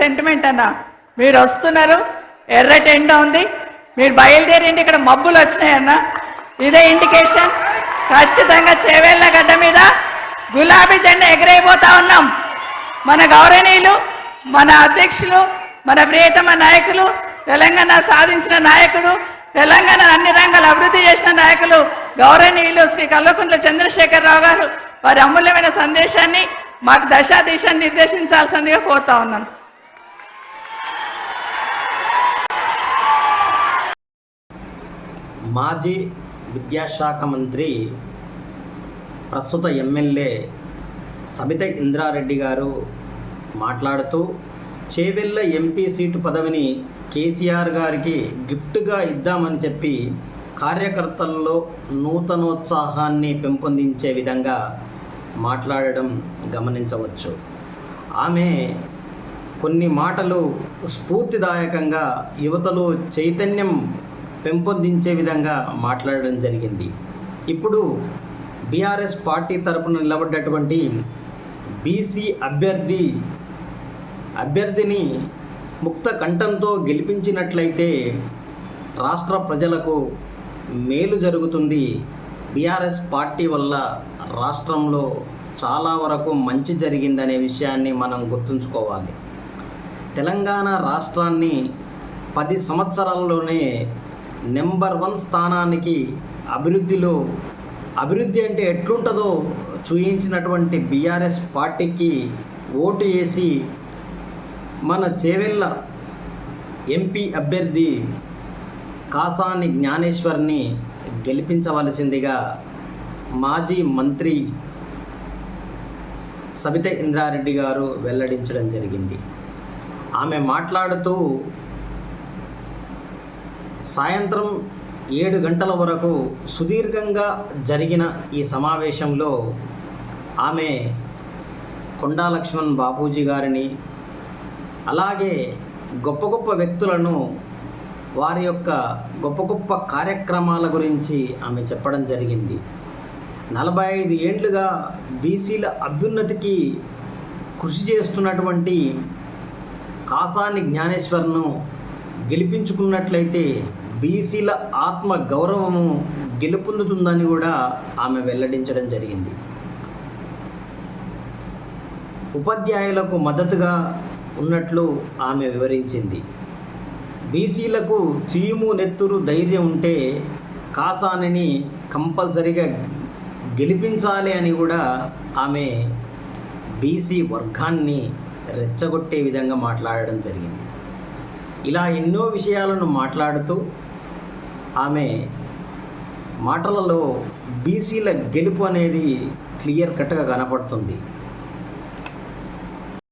Sentiment అన్న. మీరు వస్తున్నారు ఎర్రటి ఎండ ఉంది మీరు బయలుదేరిండి ఇక్కడ మబ్బులు వచ్చినాయన్న ఇదే ఇండికేషన్ ఖచ్చితంగా చేవేళ్ళ గడ్డ మీద గులాబీ జెండా ఎగిరైపోతా ఉన్నాం. మన గౌరవనీయులు మన అధ్యక్షులు మన ప్రియతమ నాయకులు తెలంగాణ సాధించిన నాయకుడు తెలంగాణ అన్ని రంగాలు అభివృద్ధి చేసిన నాయకులు గౌరవనీయులు శ్రీ కల్వకుంట్ల చంద్రశేఖరరావు గారు వారి అమూల్యమైన సందేశాన్ని మాకు దశా దిశ నిర్దేశించాల్సిందిగా కోరుతా ఉన్నాను మాజీ విద్యాశాఖ మంత్రి ప్రస్తుత ఎమ్మెల్యే సబిత ఇంద్రారెడ్డి గారు మాట్లాడుతూ చేవెళ్ళ ఎంపీ సీటు పదవిని కేసీఆర్ గారికి గిఫ్ట్గా ఇద్దామని చెప్పి కార్యకర్తల్లో నూతనోత్సాహాన్ని పెంపొందించే విధంగా మాట్లాడడం గమనించవచ్చు. ఆమె కొన్ని మాటలు స్ఫూర్తిదాయకంగా యువతలో చైతన్యం పెంపొందించే విధంగా మాట్లాడడం జరిగింది. ఇప్పుడు బీఆర్ఎస్ పార్టీ తరపున నిలబడ్డటువంటి బీసీ అభ్యర్థి అభ్యర్థిని ముక్త కంఠంతో గెలిపించినట్లయితే రాష్ట్ర ప్రజలకు మేలు జరుగుతుంది. బీఆర్ఎస్ పార్టీ వల్ల రాష్ట్రంలో చాలా వరకు మంచి జరిగిందనే విషయాన్ని మనం గుర్తుంచుకోవాలి. తెలంగాణ రాష్ట్రాన్ని పది సంవత్సరాల్లోనే నెంబర్ వన్ స్థానానికి అభివృద్ధిలో అభివృద్ధి అంటే ఎట్లుంటుందో చూయించినటువంటి బీఆర్ఎస్ పార్టీకి ఓటు వేసి మన చేవెళ్ళ ఎంపీ అభ్యర్థి కాసాని జ్ఞానేశ్వర్ని గెలిపించవలసిందిగా మాజీ మంత్రి సబిత ఇంద్రారెడ్డి గారు వెల్లడించడం జరిగింది. ఆమె మాట్లాడుతూ సాయంత్రం ఏడు గంటల వరకు సుదీర్ఘంగా జరిగిన ఈ సమావేశంలో ఆమె కొండా లక్ష్మణ్ బాపూజీ గారిని అలాగే గొప్ప గొప్ప వ్యక్తులను వారి యొక్క గొప్ప గొప్ప కార్యక్రమాల గురించి ఆమె చెప్పడం జరిగింది. నలభై ఐదు ఏండ్లుగా బీసీల అభ్యున్నతికి కృషి చేస్తున్నటువంటి కాసాని జ్ఞానేశ్వర్ను గెలిపించుకున్నట్లయితే బీసీల ఆత్మ గౌరవము గెలుపొందుతుందని కూడా ఆమె వెల్లడించడం జరిగింది. ఉపాధ్యాయులకు మద్దతుగా ఉన్నట్లు ఆమె వివరించింది. బీసీలకు చీము నెత్తురు ధైర్యం ఉంటే కాసానిని కంపల్సరిగా గెలిపించాలి అని కూడా ఆమె బీసీ వర్గాన్ని రెచ్చగొట్టే విధంగా మాట్లాడడం జరిగింది. ఇలా ఎన్నో విషయాలను మాట్లాడుతూ ఆమె మాటలలో బీసీల గెలుపు అనేది క్లియర్ కట్గా కనపడుతుంది.